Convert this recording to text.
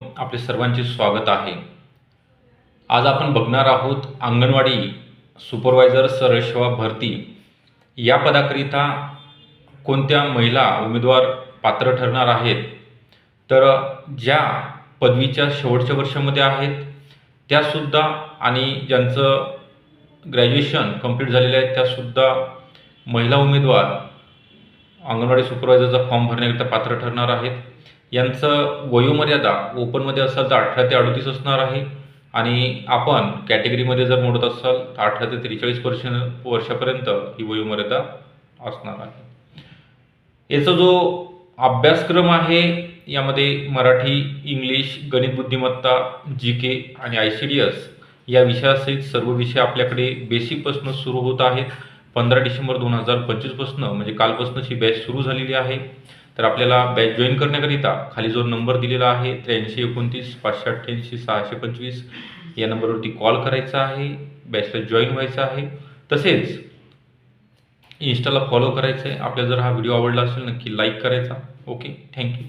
आपले सर्वांचे स्वागत आहे. आज आपण बघणार आहोत अंगणवाडी सुपरवायझर सरसेवा भरती. या पदाकरिता कोणत्या महिला उमेदवार पात्र ठरणार आहेत? तर ज्या पदवीच्या शेवटच्या वर्षामध्ये आहेत त्यासुद्धा आणि ज्यांचं ग्रॅज्युएशन कंप्लीट झालेलं आहे त्यासुद्धा महिला उमेदवार अंगणवाडी सुपरवायझरचा फॉर्म भरण्याकरिता पात्र ठरणार आहेत. यांचं वयोमर्यादा ओपनमध्ये असाल तर अठरा ते अडतीस असणार आहे. आणि आपण कॅटेगरीमध्ये जर मोडत असाल तर अठरा ते त्रेचाळीस वर्ष वर्षापर्यंत ही वयोमर्यादा असणार आहे. याचा जो अभ्यासक्रम आहे यामध्ये मराठी इंग्लिश गणित बुद्धिमत्ता जी के आणि आय सी डी एस या विषयासहित सर्व विषय आपल्याकडे बेसिकपासून सुरू होत आहेत. पंधरा डिसेंबर दोन हजार पंचवीसपासून म्हणजे कालपासूनच ही बॅच सुरू झालेली आहे. तर आपल्याला बॅच जॉईन करण्याकरिता खाली जो नंबर दिलेला आहे त्र्याऐंशी एकोणतीस पाचशे अठ्ठ्याऐंशी सहाशे पंचवीस या नंबरवरती कॉल करायचा आहे बॅचला जॉईन व्हायचं आहे. तसेच इन्स्टाला फॉलो करायचं आहे आपल्याला जर हा व्हिडिओ आवडला असेल नक्की लाईक करायचा. Okay thank you